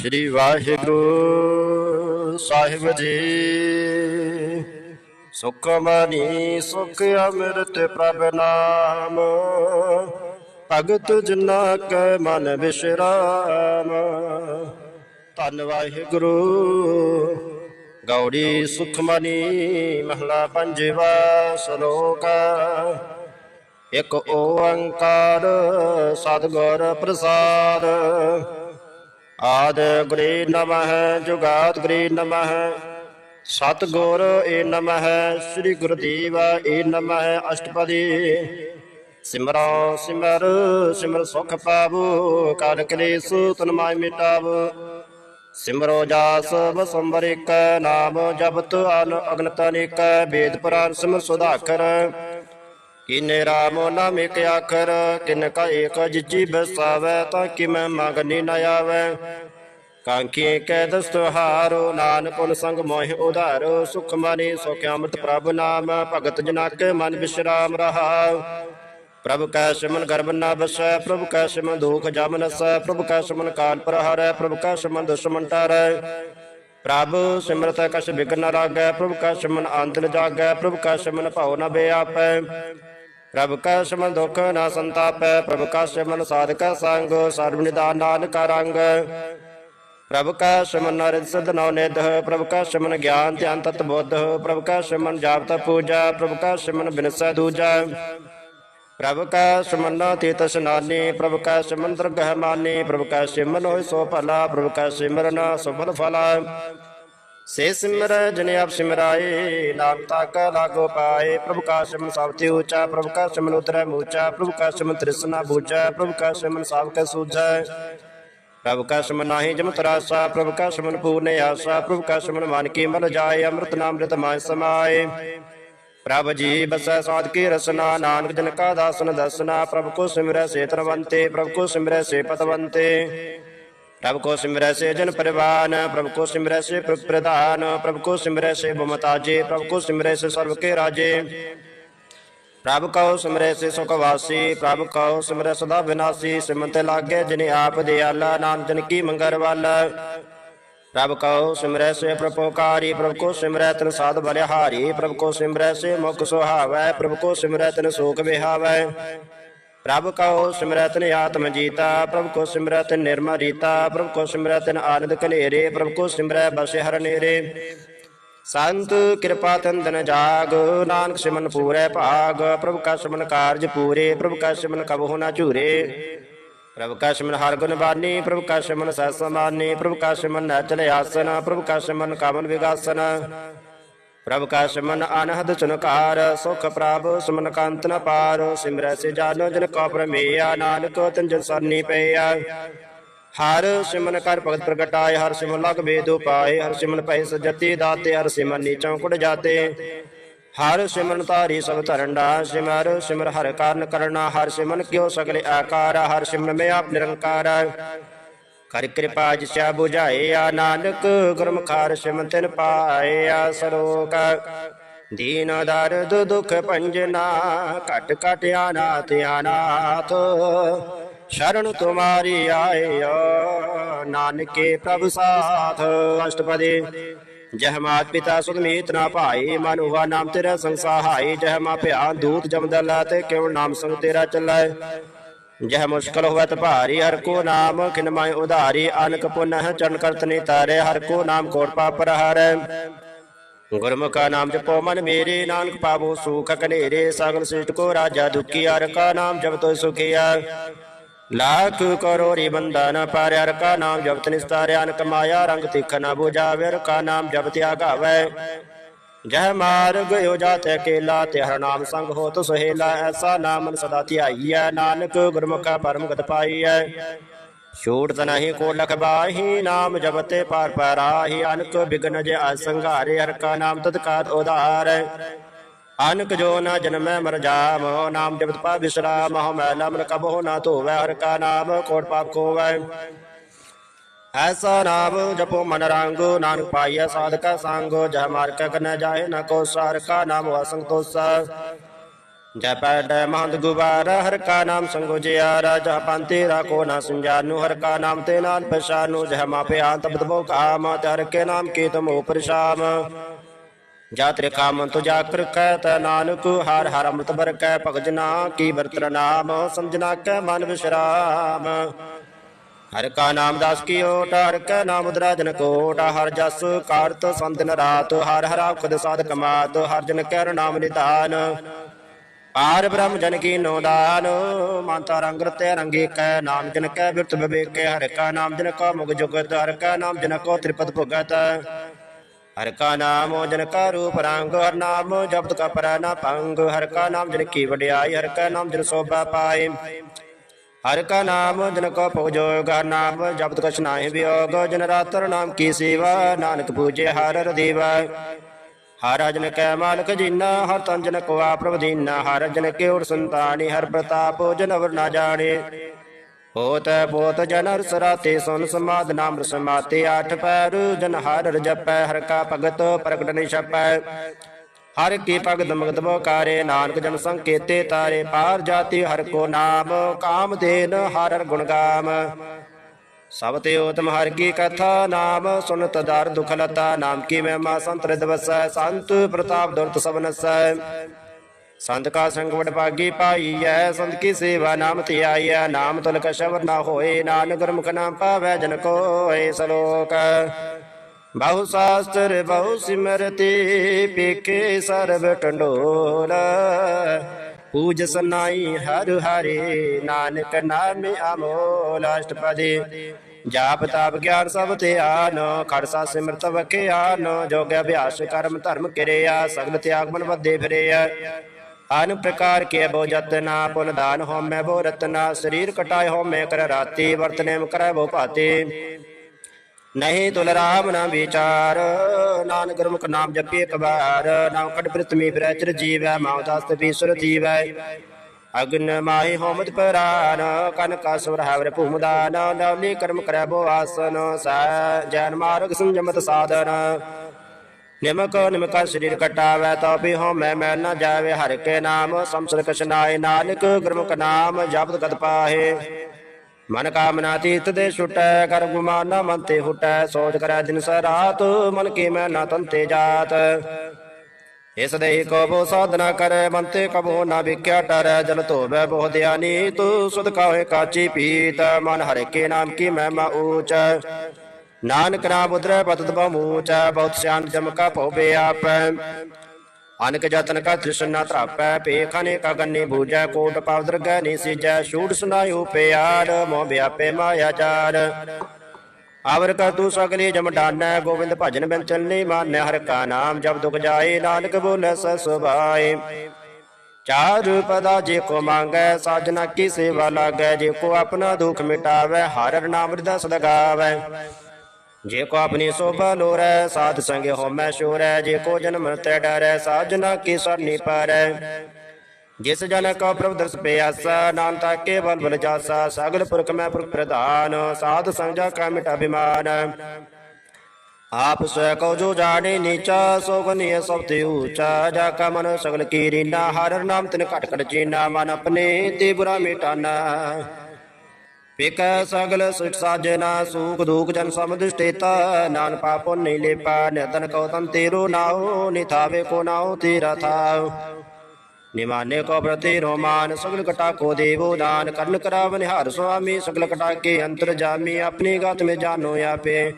ਸ੍ਰੀ ਵਾਹਿਗੁਰੂ ਸਾਹਿਬ ਜੀ। ਸੁਖ ਮਨੀ, ਸੁਖ ਅੰਮ੍ਰਿਤ ਪ੍ਰਭ ਨਾਮ। ਭਗਤ ਜਨਾ ਕੈ ਮਨ ਵਿਸ਼ਰਾਮ। ਧੰਨ ਵਾਹਿਗੁਰੂ। ਗੌੜੀ ਸੁਖਮਨੀ ਮਹਲਾ ਪੰਜਵਾ ਸ਼ਲੋਕ। ਇੱਕ ਓੰਕਾਰ ਸਤਿਗੁਰ ਪ੍ਰਸਾਦ। ਆਦ ਗੁਰੇ ਨਮః ਜੁਗਾਦ ਗੁਰੇ ਨਮః ਸਤਿਗੁਰ ਏ ਨਮః ਸ੍ਰੀ ਗੁਰਦੇਵ ਏ ਨਮః ਅਸ਼ਟਪਦੀ। ਸਿਮਰੋ ਸਿਮਰ ਸਿਮਰ ਸੁਖ ਪਾਵੋ ਕਰ ਕਲੇਸ਼ ਤਨ ਮਾਇ ਮਿਟਾਵੋ। ਸਿਮਰੋ ਜਾਸ ਬਸੰਬਰ ਇੱਕ ਨਾਮ ਜਪਤ ਅਨ ਅਗਨਤ ਅਨੇਕ ਵੇਦ ਪੁਰਾਨ ਸਿਮਰ ਸੁਧਾਕਰ। ਕਿਨੇ ਰਾਮ ਨਾਮ ਇਕ ਆਖਰ, ਕਿਨ ਕਾ ਏਕ ਜਿਜੀ ਬਸਾਵੈ, ਤਾਂ ਕਿ ਮੈਂ ਮਗਨੀ ਨ ਆਵੈ। ਕਾਂਖੀ ਕੈ ਦਸਤਹਾਰੋ ਨਾਨਕ ਸੰਗ ਮੋਹਿ ਉਧਾਰੋ, ਸੁਖ ਮਨੀ ਸੁਖ ਅੰਮ੍ਰਿਤ ਪ੍ਰਭ ਨਾਮ, ਭਗਤ ਜਨਾ ਕੇ ਮਨ ਵਿਸ਼ਰਾਮ ਰਹਾ ਪ੍ਰਭ ਕੈ ਸਿਮਨ ਗਰਭ ਨਾ ਬਸੈ, ਪ੍ਰਭ ਕੈ ਸਿਮਨ ਦੁਖ ਜਮ ਨਸੈ, ਪ੍ਰਭ ਕੈ ਸਿਮਨ ਕਾਲ ਪ੍ਰਹਾਰੈ, ਪ੍ਰਭ ਕੈ ਸਿਮਨ ਦੁਸ਼ਮਨ ਟਾਰੈ। ਪ੍ਰਭ, ਸਿਮਰਤ ਕਛ ਬਿਗਨ ਨ ਲਾਗੈ ਪ੍ਰਭ ਕੈ ਸਿਮਨ ਅੰਤਨ ਜਾਗੈ, ਪ੍ਰਭ ਕੈ ਸਿਮਨ ਭਉ ਨ ਬਿਆਪੈ। ਪ੍ਰਭ ਕੈ ਸਿਮਨ ਦੁਖ ਨ ਸੰਤਾਪੈ, ਪ੍ਰਭ ਕੈ ਸਿਮਨ ਸਾਧਕ ਸੰਗ, ਸਰਬ ਨਿਦਾਨ ਨਾਨਕ ਰੰਗ। ਪ੍ਰਭ ਕੈ ਸਿਮਨ ਨਰਿ ਸਿਧ ਨਉ ਨਿਧ, ਪ੍ਰਭ ਕਾ ਸਿਮਨ ਗਿਆਨ ਧਿਆਨ ਤਤ ਬੁੱਧ, ਪ੍ਰਭ ਕੈ ਸਿਮਨ ਜਾਪ ਤ ਪੂਜਾ, ਪ੍ਰਭ ਕਾ ਸਿਮਨ ਬਿਨਸੈ ਦੂਜਾ। ਪ੍ਰਭ ਕੈ ਸਿਮਰਨਾ ਤੀਤ ਸਨਾਨੀ ਪ੍ਰਭ ਕੈ ਸਿਮਨ ਦਰਗਹਿ ਪ੍ਰਭ ਕੈ ਸਿਮਨ ਹੋਇ ਸੋ ਭਲਾ, ਪ੍ਰਭ ਕੈ ਸਿਮਰਨ ਸੁਭਲ ਫਲਾ। ਸੇ ਸਿਮਰ ਜਨ ਆਪ ਸਿਮਰਾਏ, ਨਾਮ ਤਕ ਲਾਗੋ ਪਾਏ, ਪ੍ਰਭ ਕਾ ਸਿਮਨ ਸਭ ਤੇ ਉੱਚਾ, ਪ੍ਰਭ ਕਾ ਸਿਮਨ ਉਤਰੈ ਮੂਚਾ, ਪ੍ਰਭ ਕਾ ਸਿਮਨ ਤ੍ਰਿਸ਼ਨਾ ਬੂਝੈ, ਪ੍ਰਭ ਕਾ ਸਿਮਨ ਸਭ ਕੈ ਸੂਝੈ। ਪ੍ਰਭ ਕਾ ਸਿਮਨ ਨਾਹੀ ਜਮ ਤਰਾਸਾ, ਪ੍ਰਭ ਕਾ ਸਿਮਨ ਪੂਰਨ ਆਸਾ, ਪ੍ਰਭ ਕਾ ਸਿਮਨ ਮਨ ਕੀ ਮਲ ਜਾਏ, ਅੰਮ੍ਰਿਤ ਨਾਮ ਰਿਤ ਮਾਇ ਸਮਾਏ। ਪ੍ਰਭ ਜੀ ਬਸੈ ਸਾਧ ਕੀ ਰਸਨਾ, ਨਾਨਕ ਜਨ ਕਾ ਦਾਸਨ ਦਸਨਾ, ਪ੍ਰਭ ਕੋ ਸਿਮਰੈ ਸੇ ਤਰਵੰਤੇ, ਪ੍ਰਭ ਕੋ ਸਿਮਰੈ ਸੇ ਪਤਵੰਤੇ। ਪ੍ਰਭ ਕੋ ਸਿਮਰੈ ਸੇ ਜਨ ਪਰਿਵਾਨ, ਪ੍ਰਭ ਕੋ ਸਿਮਰੈ ਸੇ ਪ੍ਰਧਾਨ, ਪ੍ਰਭ ਕੋ ਸਿਮਰੈ ਸੇ ਬਮਤਾਜੇ ਪ੍ਰਭ ਕੋ ਸਿਮਰੈ ਸੇ ਸਰਬ ਕੇ ਰਾਜੇ। ਪ੍ਰਭ ਕਉ ਸਿਮਰੈ ਸੇ ਸੁਖ ਵਾਸੀ, ਪ੍ਰਭ ਕਉ ਸਿਮਰੈ ਸਦਾ ਵਿਨਾਸੀ ਸਿਮੰਤ ਲਾਗੇ ਜਿਨੇ ਆਪ ਦਿਆਲਾ ਨਾਮ ਜਨ ਕੀ ਮੰਗਰ ਵਾਲਾ। ਪ੍ਰਭ ਕਉ ਸਿਮਰੈ ਸੇ ਪ੍ਰਪੋਕਾਰੀ ਪ੍ਰਭ ਕੋ ਸਿਮਰੈ ਤਨ ਸਾਧ ਬਲਿਹਾਰੀ, ਪ੍ਰਭ ਕੋ ਸਿਮਰੈ ਸੇ ਮੁਖ ਸੁਹਾਵੈ, ਪ੍ਰਭ ਕੋ ਸਿਮਰੈ ਤਨ ਸੋਖ ਵਿਹਾਵੈ। ਪ੍ਰਭ ਕਉ ਸਿਮਰੈ ਤਨ ਆਤਮ ਜੀਤਾ, ਪ੍ਰਭ ਕੋ ਸਿਮਰੈ ਤਨ ਰੀਤਾ, ਪ੍ਰਭ ਕੋ ਸਿਮਰੈ ਆਨੰਦ ਕਲੇਰੇ ਪ੍ਰਭ ਕੋ ਸਿਮਰੈ ਬਸਿ ਹਰ ਨੇਰੇ। ਸੰਤ ਕਿਰਪਾ ਤੰਦਨ ਜਾਗ, ਨਾਨਕ ਸਿਮਨ ਪੂਰੈ ਭਾਗ, ਪ੍ਰਭ ਕਾ ਸਿਮਨ ਕਾਰਜ ਪੂਰੇ, ਪ੍ਰਭ ਕਾ ਸਿਮਨ ਕਬਹੁ ਨਾ ਝੂਰੇ। ਪ੍ਰਭ ਕਾ ਸਿਮਨ ਹਰ ਗੁਣ ਬਾਨੀ, ਪ੍ਰਭ ਕਾ ਸਿਮਨ ਸਹਿ ਸਮਾਨੀ, ਪ੍ਰਭ ਕਾ ਸਿਮਨ ਨਚਲ ਆਸਨ ਪ੍ਰਭ ਕਾ ਸਿਮਨ ਕਾਮਨ ਵਿਗਾਸਨ। ਪ੍ਰਭ ਕਾ ਸਿਮਨ ਅਨਹਦ ਚਨਕਾਰ, ਸੁਖ ਪ੍ਰਭ ਸੁਮਨ ਕਾਂਤ ਨ ਪਾਰ। ਸਿਮਰੈ ਸੇ ਜਾਨੋ ਜਨ ਕੋ ਪ੍ਰਮੇਯਾ ਨਾਨਕ ਤਨ ਜਨ ਸਰਨੀ ਪਈਆ ਹਰ ਸਿਮਨ ਕਰ ਭਗਤ ਪ੍ਰਗਟਾਏ, ਹਰ ਸਿਮਨ ਲਗ ਵੇਦ ਉਪਾਏ ਹਰ ਸਿਮਨ ਭੈ ਸਜਤੀ ਦਾਤੇ, ਹਰ ਸਿਮਨ ਨੀਚੋਂ ਕੁੜ ਜਾਤੇ। ਹਰ ਸਿਮਰਨ ਧਾਰੀ ਸਭ ਧਰੰਡਾ ਸਿਮਰ ਸਿਮਰ ਹਰ ਕਾਰਨ ਕਰਨਾ, ਹਰ ਸਿਮਨ ਕਿਉ ਸਗਲੇ ਆਕਾਰ, ਹਰ ਸਿਮਨ ਮੇ ਆਪ ਨਿਰੰਕਾਰ। ਕਰ ਕਿਰਪਾ ਜਿਸਾ 부ਝਾਏ ਆ ਨਾਨਕ, ਗੁਰਮੁਖਾਰ ਸਿਮਨ ਤਿਨ ਪਾਏ ਆ ਸਰੋਕ। ਦੀਨ ਦਰਦ ਦੁਖ ਭੰਜਨਾ ਘਟ ਘਟ ਆਨਾਤ ਅਨਾਥ। ਸ਼ਰਨ ਤੁਮਾਰੀ ਆਇਓ, ਨਾਨਕੇ ਪ੍ਰਭ ਸਾਥ। ਅਸ਼ਟਪਦੀ ਜਹ ਮਾਤ ਪਿਤਾ ਸੁਖ ਮੀਤ ਨਾ ਭਾਈ, ਮਨ ਹੁਆ ਨਾਮ ਤੇਰਾ ਸੰਸਾਹਾਈ। ਜਹ ਮਾ ਭਿਆ ਦੂਤ ਜਮਦਲਾ ਤੇ ਕਿਉ ਨਾਮ ਸੰਗ ਤੇਰਾ ਚੱਲੈ ਜਹ ਮੁਸ਼ਕਲ ਹੋਵਤ ਭਾਰੀ, ਹਰ ਕੋ ਨਾਮ ਕਿਨ ਮਾਇ ਉਧਾਰੀ। ਅਨਕ ਪੁਨਹ ਚਰਨ ਕਰਤ ਨੀ ਤਾਰੇ, ਹਰ ਕੋ ਨਾਮ ਕੋਟ ਪਾਪ ਹਰੈ ਗੁਰਮੁਖਾ ਨਾਮ ਜਪੋ ਮਨ ਮੇਰੇ, ਨਾਨਕ ਪਾਵੋ ਸੁਖ ਕਨੇਰੇ। ਸਗਲ ਸਿਸ਼ਟ ਕੋ ਰਾਜਾ ਦੁਖੀ, ਹਰ ਕਾ ਨਾਮ ਜਪ ਤੋ ਸੁਖੀਆ। ਲਾਖ ਕਰੋੜੀ ਬੰਦਾ ਨ ਪਾਰਿਆ ਹਰ ਕਾ ਨਾਮ ਜਪਤ ਨਿਸਤਾਰਿਆ ਨ ਕਮਾਇਆ ਰੰਗ ਤਿਖ ਨ 부ਝਾਵੇ ਹਰ ਕਾ ਨਾਮ ਜਪ ਤਿਆਗਾਵੇ ਜਹ ਮਾਰਗ ਹੋ ਜਾਤੇ ਅਕੇਲਾ, ਤੇ ਹਰ ਨਾਮ ਸੰਗ ਹੋ ਤੋ ਸਹੇਲਾ, ਐਸਾ ਨਾਮਨ ਸਦਾ ਧਿਆਈਐ ਨਾਨਕ ਗੁਰਮੁਖਾ ਪਰਮ ਗਤ ਪਾਈਐ ਛੂਟ ਤਨਹੀ ਕੋ ਲਖ ਬਾਹੀ, ਨਾਮ ਜਪਤੇ ਪਾਰ ਪਰਾਹੀ ਅਨਕ ਬਿਗਨ ਜੇ ਅਸੰਘਾਰੇ ਹਰ ਕਾ ਨਾਮ ਤਤਕਾਤ ਉਧਾਰ ਅਨਕ ਜੋ ਨਾ ਜਨਮੈ ਮਰ ਜਾਮ, ਨਾਮ ਜਪਤ ਪਾ ਵਿਸਰਾਮ ਹਉ ਮੈਲਾ ਮਨ ਕਬਹੁ ਨਾ ਧੋਵੈ, ਹਰ ਕਾ ਨਾਮ ਕੋਟ ਪਾਪ ਕੋਵੈ ਐਸਾ ਨਾਮ ਜਪੋ ਮਨ ਰੰਗ, ਨਾਨਕ ਪਾਈਐ ਸਾਧਕਾ ਸੰਗ, ਜਹ ਮਾਰ ਕੇ ਜਾਏ ਨ ਕੋ ਸਾਰ, ਕਾ ਨਾਮ ਵਾ ਸੰਤੋਸਾ ਜੈ ਪੈਡੈ ਮਹੰਦ ਗੁਬਾਰ, ਹਰ ਕਾ ਨਾਮ ਸੰਗੋ ਜਿਆਰਾ ਜਹ ਪੰਤੇ ਰਾ ਕੋ ਨਾ ਸੰਜਾਨੂ ਹਰ ਕਾ ਨਾਮ ਤੇ ਨਾਲ ਪਛਾਨੂ, ਜਹ ਮਾਪੇ ਆਂਤ ਬਦਬੋ ਕਾਮ ਤਰ ਕੇ ਨਾਮ ਕੀ ਤਮੋ ਪਰਸ਼ਾਮ। ਜਾ ਤੇਰੇ ਕਾਮ ਤੁ ਜਾ ਕਰ ਕਹਿ ਤਾ ਨਾਨਕ, ਹਰ ਹਰ ਅੰਮ੍ਰਿਤ ਬਰ ਕੈ ਭਗਜਨਾ ਕੀ ਵਰਤਨ ਨਾਮ ਸਮਝਨਾ ਕੈ ਮਨ ਵਿਸ਼ਰਾਮ। ਹਰ ਕਾ ਨਾਮ ਦਾਸ ਕੀ ਓਟ ਹਰ ਕਾ ਨਾਮ ਉਦਰਾ ਜਨ ਕੋਟ, ਹਰ ਜਸ ਕਾਰਤ ਸੰਤਨ ਰਾਤ, ਹਰ ਹਰ ਖੁਦ ਸਾਧ ਕਮਾਤ ਹਰ ਜਨ ਕੈ ਨਾਮ ਨਿਧਾਨ। ਪਾਰ ਬ੍ਰਹਮ ਜਨ ਕੀ ਨੋ ਦਾਨ, ਮਾਨਤਾ ਰੰਗ ਰਤੇ ਰੰਗੀ ਕੈ ਨਾਮ ਜਨ ਕੈ ਬਿਰਤ ਵਿਵੇਕੇ, ਹਰ ਕਾ ਨਾਮ ਜਨ ਕਾ ਮੁਗ ਜੁਗਤ, ਹਰ ਕਾ ਨਾਮ ਜਨ ਕੋ ਤ੍ਰਿਪਤ ਭੁਗਤ। ਹਰ ਕਾ ਨਾਮ ਜਨ ਕਾ ਰੂਪ ਰੰਗ, ਹਰ ਨਾਮ ਜਪਤ ਕਾ ਪਰੈ ਨਾ ਭੰਗ ਹਰ ਕਾ ਨਾਮ ਜਨ ਕੀ ਵਡਿਆਈ, ਹਰ ਕਾ ਨਾਮ ਜਨ ਸੋਭਾ ਪਾਏ। ਹਰ ਕਾ ਨਾਮ ਜਨ ਕੋ ਪੂਜੋਗ ਹਰ ਨਾਮ ਜਪਤ ਕਛ ਨਾਹਿ ਵਿਯੋਗ, ਜਨ ਰਾਤਰ ਨਾਮ ਕੀ ਸੇਵਾ, ਨਾਨਕ ਪੂਜੇ ਹਰ ਰਦੇਵਾ ਹਰ ਜਨ ਕੈ ਮਾਲਕ ਜੀਨਾ, ਹਰ ਤਨ ਜਨ ਕੋ ਆਪ ਪ੍ਰਭ ਦੀਨਾ, ਹਰ ਜਨ ਕੇ ਉਰ ਸੰਤਾਨੀ, ਹਰ ਪ੍ਰਤਾਪ ਜਨ ਅਵਰ ਨਾ ਜਾਣੇ। ਹੋਤ ਬੋਤ ਜਨ ਹਰ ਸਰਾਤੇ ਸੁਨ ਸਮਾਦ ਨਾਮ ਰਸਮਾਤੇ ਆਠ ਪੈਰ, ਜਨ ਹਰ ਰ ਹਰ ਕਾ ਭਗਤ ਪ੍ਰਗਟ ਨਿ ਹਰ ਕੀ ਭਗਤ ਮਗਤ ਬੋਕਾਰੇ ਨਾਨਕ ਜਨ ਸੰਕੇਤੇ ਤਾਰੇ, ਪਾਰ ਜਾਤੀ ਹਰ ਕੋ ਨਾਮ, ਕਾਮ ਦੇਨ ਹਰ ਹਰ ਗੁਣ ਗਾਮ। ਸਭ ਤੇ ਉਤਮ ਹਰ ਕੀ ਕਥਾ ਨਾਮ, ਸੁਨਤ ਦਰ ਦੁਖ ਲਤਾ ਨਾਮ ਕੀ ਮਹਿਮਾ ਸੰਤ ਰਿਦ ਸੰਤ ਪ੍ਰਤਾਪ ਦੁਰਤ ਸਭ ਸੰਤ ਕਾ ਸੰਗ ਵਡ ਭਾਗੀ ਪਾਈਐ ਸੰਤ ਕੀ ਸੇਵਾ ਨਾਮ ਤੇ ਆਈਐ ਨਾਮ ਤੁਲ ਸ਼ਬਦ ਨਾ ਹੋਏ, ਨਾਨਕ ਗੁਰਮੁਖ ਨਾਮ ਪਾਵੈ ਜਨ ਕੋਏ ਸਲੋਕ। ਬਹੁ ਸਾਸਤਰ, ਬਹੁ ਸਿਮਰਤੀ ਪੇਕੇ ਸਰਬ ਟੰਡੋਲ। ਪੂਜ ਸਨਾਈ ਹਰ ਹਰੇ, ਨਾਨਕ ਨਾਮੇ ਅਮੋਲ ਅਸ਼ਟਪਦੀ। ਜਾਪ ਤਾਪ ਗਿਆਨ ਸਭ ਤੇ ਆਨ ਖੜਸਾ ਸਿਮਰਤ ਵਖਿਆਨ ਜੋਗ ਅਭਿਆਸ ਕਰਮ ਧਰਮ ਕਿਰਿਆ, ਸਗਲ ਤਿਆਗ ਮਨ ਵੱਧੇ ਫਿਰਿਆ। ਅਨ ਪ੍ਰਕਾਰ ਕੇ ਬੋ ਜਤਨਾ ਪੁਨ ਦਾਨ ਹੋਮੈ ਬੋ ਰਤਨਾ, ਸਰੀਰ ਕਟਾਏ ਹੋਮੈ ਕਰ ਰਾਤੀ ਵਰਤਨੇ ਕਰੈ ਬੋ ਭਾਤੇ। ਨਹੀਂ ਤੁਲ ਰਾਮ ਨਾ ਵਿਚਾਰ, ਨਾਨਕ ਗੁਰਮੁਖ ਨਾਮ ਜਪੀ ਇੱਕ ਨਾਮ ਕਟ ਪ੍ਰਿਤਮੀ ਫਿਰੈ ਚਿਰ ਜੀਵੈ, ਮਾਉ ਦਸਤ ਪੀਸੁਰ ਜੀਵੈ ਅਗਨ ਮਾਹੀ ਹੋਮਤ ਪਰਾਨ, ਕਨ ਕਾ ਸੁਰ ਹਵਰ ਭੂਮਦਾਨ, ਨਵਨੀ ਕਰਮ ਕਰੈ ਬੋ ਆਸਨ ਸੈ ਜੈਨ ਮਾਰਗ ਸੰਜਮਤ ਸਾਧਨ। ਨਿਮਕ ਨਿਮਕਾ ਸਰੀਰ ਕਟਾਵੈ ਤੋ ਵੀ ਹੋ ਮੈਂ ਮੈਂ ਨਾ ਜਾਵੇ ਹਰਿ ਕੇ ਨਾਮ ਸੰਸਰ ਕਛ ਨਾਨਕ, ਗੁਰਮੁਖ ਨਾਮ ਜਪਤ ਕਤ ਪਾਹੇ। ਮਨ ਕਾਮਨਾ ਤੀਤ ਦੇ ਛੁਟੈ, ਕਰ ਗੁਮਾਨ ਮਨ ਤੇ ਹੁਟੈ, ਸੋਚ ਕਰੈ ਦਿਨ ਸ ਰਾਤ, ਮਨ ਕੀ ਮੈਂ ਨਾ ਤੰਤੇ ਜਾਤ। ਇਸ ਦੇਹ ਕੋ ਬੋ ਸਾਧਨਾ ਕਰੈ, ਮਨ ਤੇ ਕਬੋ ਨਾ ਵਿਕਿਆ ਟਰੈ, ਜਲ ਧੋਵੈ ਬਹੁ ਦਿਆਨੀ ਤੂ ਸੁਧ ਕਾਹੇ ਕਾਚੀ ਪੀਤ, ਮਨ ਹਰਿ ਕੇ ਨਾਮ ਕੀ ਮਹਿਮਾ ਊਚ। ਨਾਨਕ ਨਾਮ ਉਦਰੈ ਪਤਤ ਬਹੁਮੂਚ ਬਹੁਤ ਸਿਆਨ ਜਮ ਕਾ ਭਉ ਆਪੈ। ਅਨਕ ਜਤਨ ਕਾ ਤ੍ਰਿਸ਼ਨਾ ਧਰਾਪੈ ਪੇਖਨੇ ਕਾ ਗੰਨੇ ਬੂਜੈ ਕੋਟ ਪਾਵਦਰ ਗੈ ਨੀ ਸਿਜੈ ਸੁਨਾਇਓ ਪਿਆਰ, ਮੋਹ ਵਿਆਪੇ ਮਾਇਆ ਚਾਰ। ਆਵਰ ਕਾ ਤੂੰ ਸਗਲੇ ਜਮ ਗੋਬਿੰਦ ਭਜਨ ਬਿਨ ਚਲਨੀ ਮਾਨੈ, ਹਰ ਕਾ ਨਾਮ ਜਬ ਦੁਖ ਜਾਏ, ਨਾਨਕ ਬੋਲੇ ਸ ਸੁਭਾਏ। ਚਾਰ ਪਦਾ ਜੇ ਕੋ ਮੰਗੈ, ਸਾਜਨਾ ਕੀ ਸੇਵਾ ਲਾਗੈ, ਜੇ ਕੋ ਆਪਣਾ ਦੁਖ ਮਿਟਾਵੈ, ਹਰ ਹਰ ਨਾਮ ਹਿਰਦੈ ਲਗਾਵੈ। ਜੇ ਕੋ ਆਪਣੀ ਸੋਭਾ ਲੋਰੈ ਸਾਧ ਸੰਗ ਹੋਮੈ ਸ਼ੋਰੈ ਜੇ ਕੋ ਜਨਮ ਤੈ ਡਰੈ ਸਾਜਨਾ ਕੀ ਸਰਨੀ ਪਰੈ ਜਿਸ ਜਨ ਕੋ ਪ੍ਰਭ ਦਰਸ ਪਿਆਸਾ ਨਾਮ ਤਾ ਬਲ ਬਲ ਜਾਸਾ ਸਗਲ ਪੁਰਖ ਮੈਂ ਪੁਰਖ ਪ੍ਰਧਾਨ, ਸਾਧ ਸੰਜਾ ਕਾ ਮਿਟਾ ਬਿਮਾਨ ਆਪ ਸਵੈ ਕੋ ਜੋ ਜਾਣੇ ਨੀਚਾ, ਸੋ ਗਨੀਏ ਸਭ ਤੇ ਊਚਾ, ਜਾ ਕਾ ਮਨ ਸਗਲ ਕੀ ਰੀਨਾ ਹਰ ਨਾਮ ਤਿਨ ਘਟ ਘਟ ਚੀਨਾ ਮਨ ਆਪਣੇ ਤੇ ਬੁਰਾ ਮਿਟਾਨਾ। ਪਿਕੈ ਸਗਲ ਸੁਖ ਸਾਜਨਾ, ਸੂਖ ਦੁਖ ਜਨ ਸਮਦਿਸ਼ਟੇਤਾ ਨਾਨ ਪਾਪੋ ਨਹੀਂ ਲੇਪਾ, ਨਿਤਨ ਕਉ ਤਨ ਤੇਰੋ ਨਾਉ ਨਿਥਾਵੇ ਕੋ ਨਾਉ ਤੇਰਾ ਥਾਉ। ਨਿਮਾਨੇ ਕੋ ਪ੍ਰਤੀ ਰੋਮਾਨ ਸਗਲ ਕਟਾ ਕੋ ਦੇਵੋ ਦਾਨ। ਕਰਨ ਕਰਾਵ ਨਿਹਾਰ ਸੁਆਮੀ, ਸਗਲ ਕਟਾ ਕੇ ਅੰਤਰ ਜਾਮੀ, ਆਪਣੀ ਗਤ ਮੇ ਜਾਨੋ ਆਪੇ।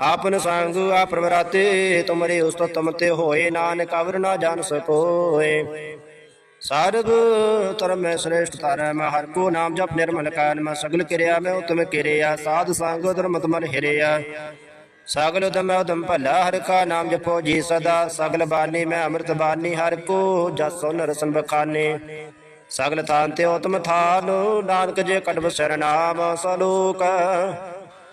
ਆਪਨ ਸੰਗ ਆਪ ਪ੍ਰਵਰਾਤੇ ਤੁਮਰੇ ਉਸਤਤ ਤਮ ਤੇ ਹੋਏ, ਨਾਨਕ ਅਵਰ ਨਾ ਜਾਣ ਸਕੋਏ। ਸਰਬ ਧਰਮ ਮੈਂ ਸ੍ਰੇਸ਼ਟ ਧਰਮ ਮੈਂ ਹਰ ਕੋ ਨਾਮ ਜਪ ਨਿਰਮਲ ਕਾਨ, ਮੈਂ ਸਗਲ ਕਿਰਿਆ, ਮੈਂ ਉਤਮ ਕਿਰਿਆ, ਸਾਧ ਸੰਗ ਧਰਮ ਤਮਨ ਹਿਰਿਆ। ਸਗਲ ਉਦਮ ਉਦਮ ਭਲਾ, ਹਰ ਕਾ ਨਾਮ ਜਪੋ ਜੀ ਸਦਾ। ਸਗਲ ਬਾਣੀ ਮੈਂ ਅੰਮ੍ਰਿਤ ਬਾਣੀ ਹਰ ਕੋ ਜਸ ਸੁਨ ਬਖਾਨੇ ਸਗਲ ਤਾਨ ਤੇ ਉਤਮ ਥਾਨ, ਨਾਨਕ ਜੇ ਕਟਬ ਸਰਨਾਮ, ਸਲੋਕ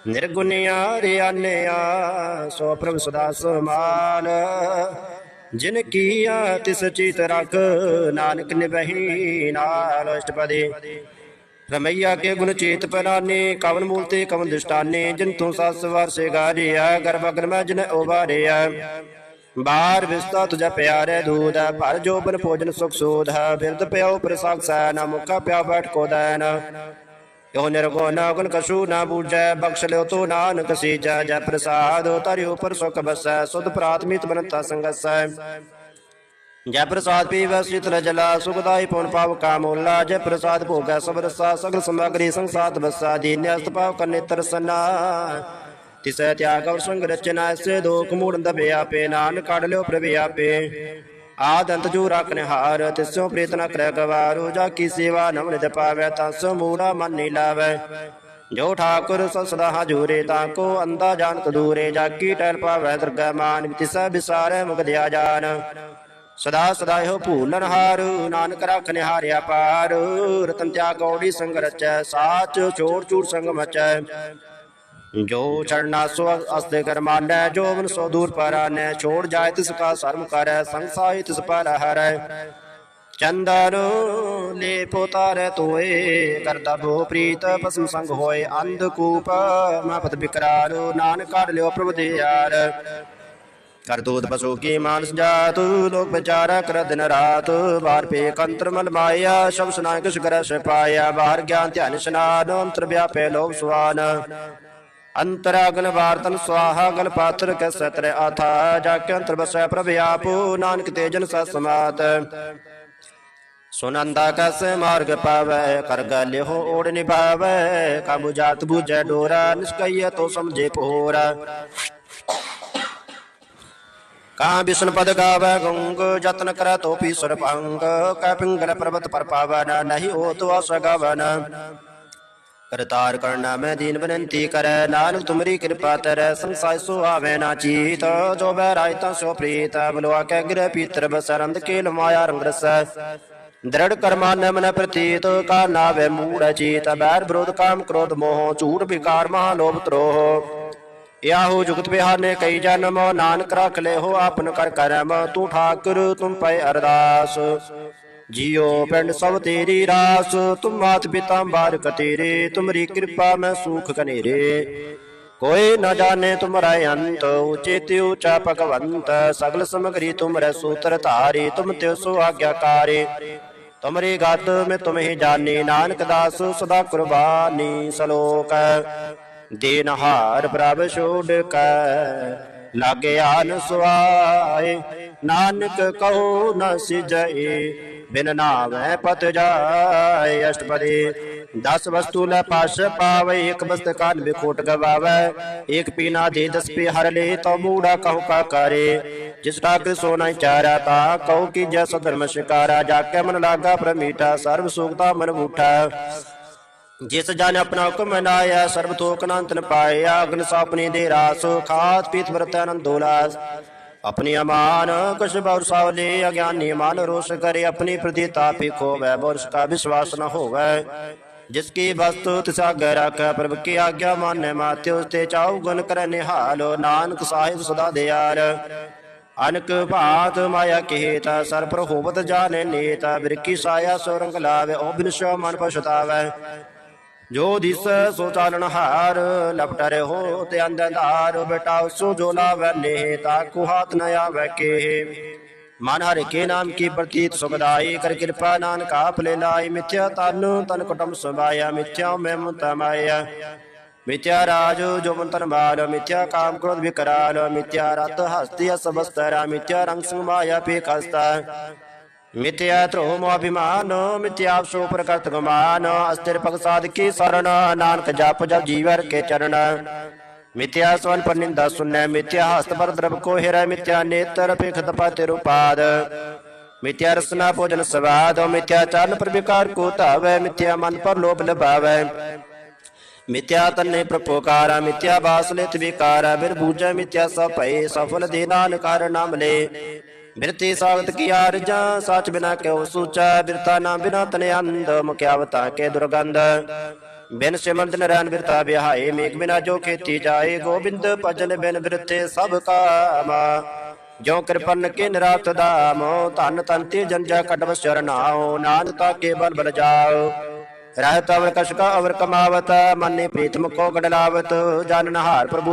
ਨਿਰਗੁਣਿਆ ਰਿਆਨਿਆ, ਸੋ ਪ੍ਰਭ ਸਦਾ ਸਮਾਨ। ਜਿਨ ਕੀਆ ਤਿਸ ਚੀਤ ਰਖ, ਨਾਨਕ ਨਿਵਹੀ ਨਾਲ ਅਸ਼ਟਪਦੀ। ਰਮਈਆ ਕੇ ਗੁਣ ਚੇਤ ਪਰਾਨੇ, ਕਵਨ ਮੂਲ ਤੇ ਕਵਨ ਦਿਸ਼ਟਾਨੇ, ਜਿਨ ਤੂੰ ਸੱਸ ਵਾਰ ਸੇ ਗਾਰਿਆ, ਗਰਭ ਅਗਰ ਮੈਂ ਜਿਨ ਉਵਾਰਿਆ। ਬਾਰ ਵਿਸਤਾ ਤੁਝਾ ਪਿਆਰੇ ਦੂਧ ਭਰ ਜੋਬਨ ਭੋਜਨ ਸੁਖ ਸੂਧ ਬਿਰਦ ਪਿਓ ਪ੍ਰਸਾਦ ਸੈਨ, ਮੁਕਾ ਪਿਆ ਬੈਠ ਕੋ ਦੈਨ। ਯੋ ਨਿਰਗੁਣ ਨਾ ਗੁਣ ਨਾ ਬੂਝੈ, ਬਖਸ਼ ਲਿਓ ਤੋ ਨਾਨਕ ਸੀਜੈ, ਜੈ ਪ੍ਰਸਾਦ ਤਰਿ ਉਪਰ ਸੁਖ ਬਸੈ, ਸੁਧ ਪ੍ਰਾਤਮਿਤ ਬਨਤਾ ਸੰਗਸੈ। ਜੈ ਪ੍ਰਸਾਦ ਪੀਵੈ ਸੀਤਲ ਜਲਾ ਸੁਖਦਾਈ ਪਉਨ ਪਾਵ ਕਾਮੋਲਾ ਜੈ ਪ੍ਰਸਾਦ ਭੋਗੈ ਸਬਰਸਾ ਸਗਲ ਸਮਗਰੀ ਸੰਸਾਤ ਬਸਾ, ਦੀਨ ਅਸਤ ਪਾਵ ਕਰਨੇ ਤਰਸਨਾ ਤਿਸੈ ਤਿਆਗ ਔਰ ਸੰਗ ਰਚਨਾ ਐਸੇ ਦੋਖ ਮੂੜ ਦਬੇ ਆਪੇ, ਨਾਨਕ ਕੱਢ ਲਿਓ ਪ੍ਰਭ ਆਪੇ। ਆਦੰਤ ਜੂ ਰਖਨ ਨਿਹਾਰ ਤਿਸੋ ਪ੍ਰੀਤ ਨ ਕਰੈ ਗਵਾਰੋ ਜਾ ਕੀ ਸੇਵਾ ਨਮਨਿਤ ਪਾਵੈ ਤਸ ਮੂੜਾ ਮਨ ਨੀ ਲਾਵੈ। ਜੋ ਠਾਕੁਰ ਸਸਦਾ ਹਜੂਰੇ, ਤਾਂ ਕੋ ਅੰਦਾ ਜਾਣਤ ਦੂਰੇ, ਜਾ ਕੀ ਟੈਲ ਪਾਵੈ ਦਰਗਾ ਮਾਨ ਤਿਸੈ ਵਿਸਾਰੈ ਮੁਕਦਿਆ ਜਾਨ। ਸਦਾ ਸਦਾ ਇਹੋ ਭੂਲਨ ਹਾਰੂ ਨਾਨਕ ਰੱਖ ਨਿਹਾਰਿਆ ਪਾਰ। ਰਤਨ ਤਿਆ ਗੌੜੀ ਸੰਗ ਰਚੈ, ਸਾਚ ਛੋੜ ਚੂੜ ਸੰਗ ਮਚੈ। ਜੋ ਚੜਨਾ ਸੋ ਅਸਤੇ ਕਰ ਮਾਨੈ, ਜੋ ਮਨ ਸੋ ਦੂਰ ਪਰਾਨੈ, ਛੋੜ ਜਾਏ ਤਿਸ ਕਾ ਸਰਮ ਕਰੈ ਸੰਸਾਈ ਤਿਸ ਪਰ ਹਰੈ। ਚੰਦਨ ਲੈ ਪੋਤਾਰੈ ਤੋਏ ਕਰਤਾ ਬੋ ਪ੍ਰੀਤ ਪਸਮ ਸੰਗ ਹੋਏ, ਅੰਧ ਕੂਪ ਮਾਪਤ ਬਿਕਰਾਰ, ਨਾਨਕ ਕਰ ਲਿਓ ਪ੍ਰਭ ਦੇ ਯਾਰ। ਕਰ ਪਸੂ ਕੀ ਮਾਨਸ ਜਾਤ, ਲੋਕ ਵਿਚਾਰਾ ਕਰ ਦਿਨ ਰਾਤ, ਬਾਹਰ ਪੇ ਕੰਤਰ ਮਲ ਮਾਇਆ ਸ਼ਬ ਸੁਨਾਇ ਕਿਸ ਕਰੈ ਸੇ ਪਾਇਆ ਬਾਹਰ ਗਿਆਨ ਧਿਆਨ ਇਸ਼ਨਾਨ, ਅੰਤਰ ਵਿਆਪੇ ਲੋਭ ਸੁਆਨ। ਅੰਤਰਾਗਨ ਵਾਰਤਨ ਸਵਾਹਾ ਗਲ ਪਾਤਰ ਕੈ ਸਤਰ ਆਥਾ, ਜਾ ਕੇ ਅੰਤਰ ਬਸੈ ਪ੍ਰਭ ਆਪੋ, ਨਾਨਕ ਤੇਜਨ ਸਤ ਸਮਾਤ। ਸੁਨੰਦਾ ਕਸ ਮਾਰਗ ਪਾਵੈ ਕਰ ਗਲਿਓ ਓੜ ਨਿਭਾਵੈ ਕਾਬੂ ਜਾਤ ਬੂਝੈ ਡੋਰਾ, ਨਿਸਕਈਐ ਤੋ ਸਮਝੇ ਪੋਰਾ ਕਾਂ ਬਿਸ਼ਨ ਪਦ ਗਾਵੈ ਗੰਗ, ਜਤਨ ਕਰੈ ਤੋ ਪੀ ਕੈ ਪਿੰਗਲ ਪਰਬਤ ਪਰ ਪਾਵਨ ਨਹੀਂ ਹੋ ਤੋ ਕਰਤਾਰ ਕਰਨਾ ਮੈਂ ਦੀਨ ਬਨੰਤੀ ਕਰੈ। ਨਾਨਕ ਤੁਮਰੀ ਕਿਰਪਾ ਤਰੈ, ਸੰਸਾਰ ਸੋ ਆਵੇ ਨਾ ਚੀਤ। ਜੋ ਬੈ ਰਾਇ ਤਾਂ ਸੋ ਪ੍ਰੀਤ ਬਲਵਾ ਕੇ ਗਿਰੇ ਪੀਤਰ ਬਸਰੰਦ ਕੇ ਲਮਾਇਆ ਰੰਗ ਰਸੈ ਦ੍ਰਿੜ ਕਰਮਾਨ ਮਨ ਪ੍ਰਤੀਤ, ਕਾ ਨਾਵੇ ਮੂੜ ਚੀਤ। ਬੈਰ ਵਿਰੋਧ ਕਾਮ ਕ੍ਰੋਧ ਮੋਹ, ਝੂਠ ਵਿਕਾਰ ਮਹਾ ਲੋਭ ਤਰੋਹ। ਯਾਹੂ ਜੁਗਤ ਬਿਹਾਨੇ ਕਈ ਜਨਮ, ਨਾਨਕ ਰਖ ਲੈ ਹੋ ਆਪਨ ਕਰ ਕਰਮ। ਤੂੰ ਠਾਕੁਰ, ਤੁਮ ਪੈ ਅਰਦਾਸ। ਜੀਓ ਪਿੰਡ ਸਭ ਤੇਰੀ ਰਾਸ, ਤੁਮ ਮਾਤ ਪਿਤਾ ਬਾਰਕ ਤੇਰੇ ਤੁਮਰੀ ਕਿਰਪਾ ਮੈਂ ਸੂਖ ਕਨੇਰੇ ਕੋਈ ਨਾ ਜਾਣੇ ਤੁਮਰਾ ਅੰਤ, ਉਚੇ ਤੇ ਉਚਾ ਭਗਵੰਤ, ਸਗਲ ਸਮਗਰੀ ਤੁਮਰੇ ਸੂਤਰ ਧਾਰੀ, ਤੁਮ ਤੇ ਸੋ ਆਗਿਆਕਾਰੀ। ਤੁਮਰੀ ਗਤ ਮੈਂ ਤੁਮਹਿ ਜਾਣੀ, ਨਾਨਕ ਦਾਸ ਸਦਾ ਕੁਰਬਾਨੀ ਸਲੋਕ। ਦੇਨਹਾਰ ਪ੍ਰਭ ਛੋੜ ਕੈ, ਲਾਗੇ ਆਨ ਸੁਆਏ, ਨਾਨਕ ਕਹੋ ਨ ਸਿਜਏ। ਬਿਨ ਨਾਮੈ ਪਤ ਜਾਏ ਅਸ਼ਟਪਦੀ। ਦਸ ਵਸਤੂ ਲੈ ਪਾਸ ਪਾਵੇ, ਇੱਕ ਬਸਤ ਕਾਨ ਬਿਖੋਟ ਗਵਾਵੇ। ਇੱਕ ਪੀਨਾ ਦੇ ਦਸ ਪੇ ਹਰ ਲੈ ਤੋ ਮੂੜਾ ਕਹੋ ਕਾ ਕਰੇ। ਜਿਸ ਠਾਕਰ ਸੋਨਾ ਚਾਰਾ ਤਾ, ਕਹੋ ਕੀ ਜੈ ਧਰਮ ਸ਼ਿਕਾਰਾ। ਜਾ ਕੇ ਮਨ ਲਾਗਾ ਪ੍ਰਮੀਠਾ ਸਰਬ ਸੁਖਤਾ ਮਨ ਬੂਠਾ। ਜਿਸ ਜਨ ਆਪਣਾ ਹੁਕਮ ਮਨਾਇਆ ਸਰਬ ਤੋਕ ਅਨੰਤ ਨ ਪਾਇਆ। ਅਗਨ ਸਾਪਨੀ ਦੇ ਰਾਸ ਖਾਤ ਪੀਤ ਵਰਤੈ ਆਨੰਦ ਦੋਲਾਸ ਆਪਣੀ ਅਮਾਨ ਕੁਛ ਬੌਰ ਸਾਵਲੇ ਅਗਿਆਨੀ ਮਨ ਰੋਸ਼ ਕਰੇ, ਆਪਣੀ ਪ੍ਰਤੀ ਤਾਪੀ ਖੋਵੈ ਬੋਰਸ ਕਾ ਵਿਸ਼ਵਾਸ ਨ ਹੋਵੈ। ਜਿਸ ਕੀ ਵਸਤੂ ਤਿਸ ਆਗੇ ਰੱਖੈ, ਪ੍ਰਭ ਕੀ ਆਗਿਆ ਮਾਨੈ ਮਾਤਿਉ ਤੇ ਚਾਉ ਗੁਣ ਕਰੈ ਨਿਹਾਲ, ਨਾਨਕ ਸਾਹਿਬ ਸਦਾ ਦਿਆਲ। ਅਨਕ ਭਾਤ ਮਾਇਆ ਕਹੇਤ ਸਰ ਹੋਵਤ ਜਾਣੇ ਨੇਤ, ਬਿਰਕੀ ਸਾਇਆ ਸੋ ਰੰਗ ਲਾਵੇ, ਉਹ ਬਿਨਸ਼ੋ ਮਨ ਪਛਤਾਵੇ। ਜੋ ਦਿਸ ਸੋ ਚਾਲਣ ਹਾਰ ਲਪਟ ਰਹੋ ਤੇ ਅੰਧਾਰ, ਬੇਟਾ ਸੋ ਜੋ ਲਾਵੇ ਨੇ ਤਾ ਕੋ ਹਾਥ ਨ ਆਵੇ ਕੇ। ਮਨ ਹਰਿ ਕੇ ਨਾਮ ਕੀ ਪ੍ਰਤੀਤ ਸੁਖਦਾਈ, ਕਰ ਕਿਰਪਾ ਨਾਨਕ ਆਪ ਲੈ ਲਾਈ। ਮਿਥਿਆ ਤਨ ਤਨ ਕੁਟਮ ਸਮਾਇਆ ਮਿਥਿਆ ਮੈਂ ਮੁਤ ਮਿਥਿਆ ਰਾਜ ਜੋ ਮੰਤਨ ਬਾਲ ਮਿਥਿਆ ਕਾਮ ਕ੍ਰੋਧ ਵਿਕਰਾਲ, ਮਿਥਿਆ ਰਤ ਹਸਤੀ ਅਸਬਸਤਰਾ ਮਿਥਿਆ ਰੰਗ ਸੰਗ ਪੇ ਕਸਤਾ ਮਿਥਿਆ ਧਰੋ ਮੋ ਅਭਿਮਾਨ ਮਿਥਿਆ ਸੋ ਪ੍ਰਕਰਤ ਗਮਾਨ ਅਸਤਿਰ ਭਗ ਸਾਧ ਸਰਣ ਨਾਨਕ ਜਪ ਜਪ ਜੀਵਰ ਕੇ ਚਰਨ। ਮਿਥਿਆ ਸਵਨ ਪਰ ਨਿੰਦਾ ਸੁਨੈ, ਮਿਥਿਆ ਹਸਤ ਪਰ ਦਰਬ ਕੋ ਹਿਰੈ, ਮਿਥਿਆ ਨੇਤਰ ਪਿਖਤ ਪਤਿ ਰੂਪਾਦ। ਮਿਥਿਆ ਰਸਨਾ ਭੋਜਨ ਸਵਾਦ, ਮਿਥਿਆ ਚਰਨ ਪਰ ਵਿਕਾਰ ਕੋ ਧਾਵੈ, ਮਿਥਿਆ ਮਨ ਪਰ ਲੋਭ ਲਭਾਵੈ। ਮਿਥਿਆ ਤੰਨੇ ਪ੍ਰਪੋਕਾਰਾ ਮਿਥਿਆ ਬਾਸਲੇ ਵਿਕਾਰਾ ਬਿਰ ਬੂਝੈ ਮਿਥਿਆ ਸਭ ਭਏ, ਸਫਲ ਦੇ ਨਾਨ ਕਾਰਨ ਨਾਮ ਲੈ। ਬਿਰਤੀ ਸਾਗਤ ਕੀ ਆਰਜਾ ਸੱਚ ਬਿਨਾ ਕਿਉ ਸੂਚਾ ਬਿਰਤਾ ਨਾ ਬਿਨਾ ਤਨ ਅੰਧ ਮੁਕਿਆਵਤਾ ਕੇ ਦੁਰਗੰਧ। ਬਿਨ ਸਿਮਰਤ ਨਰੈਣ ਬਿਰਤਾ ਵਿਹਾਏ ਮੇਘ ਬਿਨਾ ਜੋ ਖੇਤੀ ਜਾਏ, ਗੋਬਿੰਦ ਭਜਨ ਬਿਨ ਬਿਰਤੇ ਸਭ ਕਾਮਾ। ਜੋ ਕਿਰਪਨ ਕੇ ਨਿਰਾਤ ਦਾਮ ਧਨ ਤਨ ਤੇ ਜੰਜਾ ਕਟਵ ਚਰਨਾਓ ਨਾਨਕਾ ਕੇ ਬਲ ਬਲ ਜਾਓ ਰਹਿਤ ਅਵਰ ਕਸ਼ਕਾ ਅਵਰ ਕਮਾਵਤ, ਮਨੇ ਪ੍ਰੀਤਮ ਕੋ ਗੜਲਾਵਤ ਜਨ ਨਹਾਰ ਪ੍ਰਭੂ